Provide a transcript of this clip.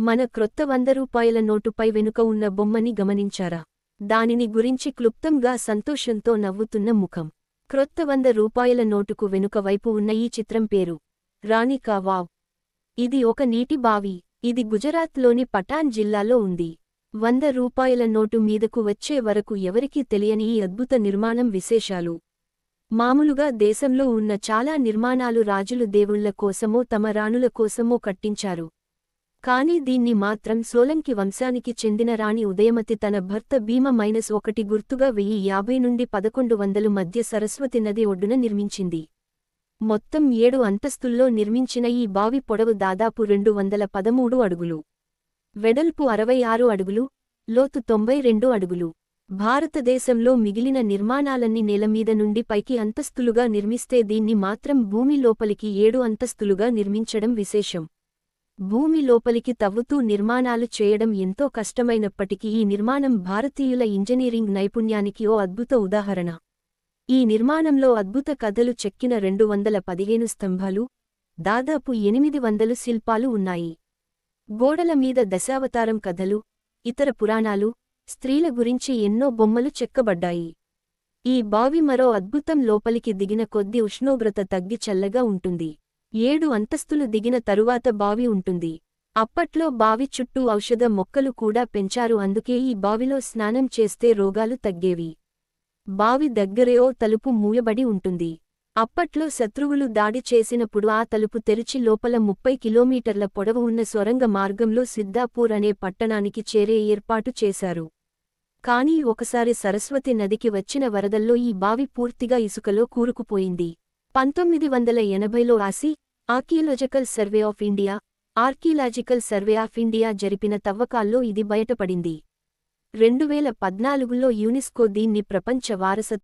మన క్రొత్త వంద రూపాయల నోటుపై వెనుక ఉన్న బొమ్మని గమనించారా? దానిని గురించి క్లుప్తంగా సంతోషంతో నవ్వుతున్న ముఖం. క్రొత్త వంద రూపాయల నోటుకు వెనుక వైపు ఉన్న ఈ చిత్రం పేరు. రాణి కా వావ్. ఇది ఒక నీటి బావి. ఇది గుజరాత్లోని పటాన్ జిల్లాలో ఉంది. వంద రూపాయల నోటు మీదకు వచ్చే వరకు ఎవరికీ తెలియని ఈ అద్భుత నిర్మాణం విశేషాలు. మామూలుగా దేశంలో ఉన్న చాలా నిర్మాణాలు రాజులు దేవుళ్ళ కోసమో తమ రాణుల కోసమో కట్టించారు. కాని దీన్ని మాత్రం సోలంకి వంశానికి చెందిన రాణి ఉదయమతి తన భర్త భీమ మైనస్ ఒకటి గుర్తుగా వెయ్యి యాభై నుండి పదకొండు వందలు మధ్య సరస్వతి నది ఒడ్డున నిర్మించింది. మొత్తం ఏడు అంతస్తుల్లో నిర్మించిన ఈ బావి పొడవు దాదాపు రెండు వందల పదమూడు అడుగులు. వెడల్పు అరవై ఆరు అడుగులు లోతు తొంభై రెండు అడుగులు. భారతదేశంలో మిగిలిన నిర్మాణాలన్నీ నేలమీద నుండి పైకి అంతస్తులుగా నిర్మిస్తే దీన్ని మాత్రం భూమి లోపలికి ఏడు అంతస్తులుగా నిర్మించడం విశేషం. భూమి లోపలికి తవ్వుతూ నిర్మాణాలు చేయడం ఎంతో కష్టమైనప్పటికీ ఈ నిర్మాణం భారతీయుల ఇంజనీరింగ్ నైపుణ్యానికి ఓ అద్భుత ఉదాహరణ. ఈ నిర్మాణంలో అద్భుత కథలు చెక్కిన రెండు వందల పదిహేను స్తంభాలు దాదాపు ఎనిమిది వందలు శిల్పాలు ఉన్నాయి. గోడల మీద దశావతారం కథలు ఇతర పురాణాలు స్త్రీల గురించి ఎన్నో బొమ్మలు చెక్కబడ్డాయి. ఈ బావి మరో అద్భుతం లోపలికి దిగిన కొద్ది ఉష్ణోగ్రత తగ్గి చల్లగా ఉంటుంది. ఏడు అంతస్తులు దిగిన తరువాత బావి ఉంటుంది. అప్పట్లో బావి చుట్టూ ఔషధ మొక్కలు కూడా పెంచారు. అందుకే ఈ బావిలో స్నానం చేస్తే రోగాలు తగ్గేవి. బావి దగ్గరే ఓ తలుపు మూయబడి ఉంటుంది. అప్పట్లో శత్రువులు దాడి చేసినప్పుడు ఆ తలుపు తెరిచి లోపల ముప్పై కిలోమీటర్ల పొడవు ఉన్న సొరంగ మార్గంలో సిద్దాపూర్ అనే పట్టణానికి చేరే ఏర్పాటు చేశారు. కానీ ఒకసారి సరస్వతి నదికి వచ్చిన వరదల్లో ఈ బావి పూర్తిగా ఇసుకలో కూరుకుపోయింది. పంతొమ్మిది వందల ఎనభైలో ఆసి archaeological survey of India archaeological survey of India జరిపిన తవ్వకాల్లో ఇది బయటపడింది. రెండువేల పద్నాలుగులో యునెస్కో దీన్ని ప్రపంచ వారసత్వ